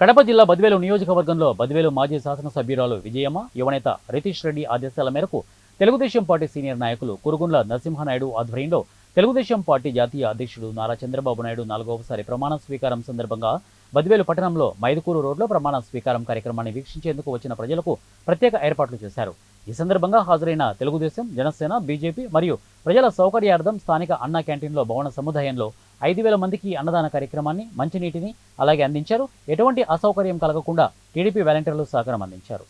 కడప జిల్లా బదివేలు నియోజకవర్గంలో బదివేలు మాజీ శాసనసభ్యురాలు విజయమ్మ యువనేత రితీష్ రెడ్డి ఆదేశాల మేరకు తెలుగుదేశం పార్టీ సీనియర్ నాయకులు కురుగుండ్ల నరసింహనాయుడు ఆధ్వర్యంలో తెలుగుదేశం పార్టీ జాతీయ అధ్యక్షుడు నారా చంద్రబాబు నాయుడు నాలుగవసారి ప్రమాణ స్వీకారం సందర్భంగా బదివేలు పట్టణంలో మైదుకూరు రోడ్లో ప్రమాణ స్వీకారం కార్యక్రమాన్ని వీక్షించేందుకు వచ్చిన ప్రజలకు ప్రత్యేక ఏర్పాట్లు చేశారు. ఈ సందర్భంగా హాజరైన తెలుగుదేశం జనసేన బీజేపీ మరియు ప్రజల సౌకర్యార్థం స్థానిక అన్నా క్యాంటీన్లో భవన సముదాయంలో ఐదు వేల మందికి అన్నదాన కార్యక్రమాన్ని మంచినీటిని అలాగే అందించారు. ఎటువంటి అసౌకర్యం కలగకుండా టీడీపీ వాలంటీర్లు సహకారం అందించారు.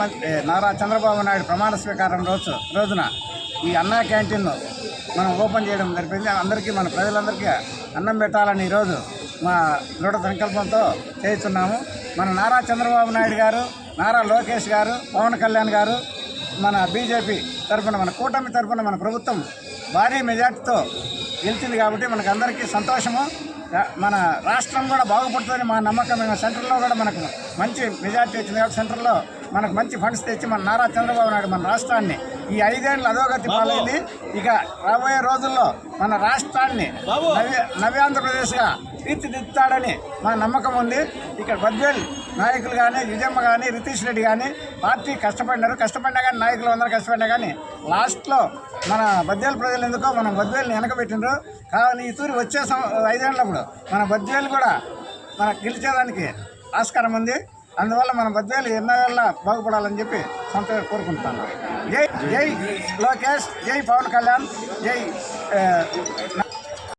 ముఖ్యమంత్రి నారా చంద్రబాబు నాయుడు ప్రమాణ స్వీకారం రోజు రోజున ఈ అన్నా క్యాంటీన్ను మనం ఓపెన్ చేయడం జరిపింది అందరికీ మన ప్రజలందరికీ అన్నం పెట్టాలని ఈరోజు మా దృఢ సంకల్పంతో చేస్తున్నాము. మన నారా చంద్రబాబు నాయుడు గారు నారా లోకేష్ గారు పవన్ కళ్యాణ్ గారు మన బీజేపీ తరఫున మన కూటమి తరఫున మన ప్రభుత్వం భారీ మెజార్టీతో గెలిచింది కాబట్టి మనకు అందరికీ సంతోషము. మన రాష్ట్రం కూడా బాగుపడుతుందని మా నమ్మకం. సెంటర్లో కూడా మనకు మంచి మెజార్టీ వచ్చింది కాబట్టి సెంటర్లో మనకు మంచి ఫండ్స్ తెచ్చి మన నారా చంద్రబాబు నాయుడు మన రాష్ట్రాన్ని ఈ ఐదేళ్ళు అధోగతి పాలైంది. ఇక రాబోయే రోజుల్లో మన రాష్ట్రాన్ని నవ్య నవ్యాంధ్రప్రదేశ్గా తీర్చిదిద్దుతాడని మా నమ్మకం ఉంది. ఇక్కడ బద్వేల్ నాయకులు కానీ విజయమ్మ కానీ రితీష్ రెడ్డి కానీ పార్టీ కష్టపడినారు. కష్టపడినా కానీ నాయకులు అందరూ కష్టపడినా కానీ లాస్ట్లో మన బద్వేలు ప్రజలు ఎందుకో మనం బద్వేల్ని వెనకబెట్టిండ్రు. కానీ ఈ తూరి వచ్చే సం ఐదేళ్ళప్పుడు మన బద్వేలు కూడా మన గెలిచేదానికి ఆస్కారం ఉంది. అందువల్ల మన బద్వేలు ఎన్నో వేళ బాగుపడాలని చెప్పి సొంత కోరుకుంటున్నాను జై జై లోకేష్ జై పవన్ కళ్యాణ్ జై ఆ,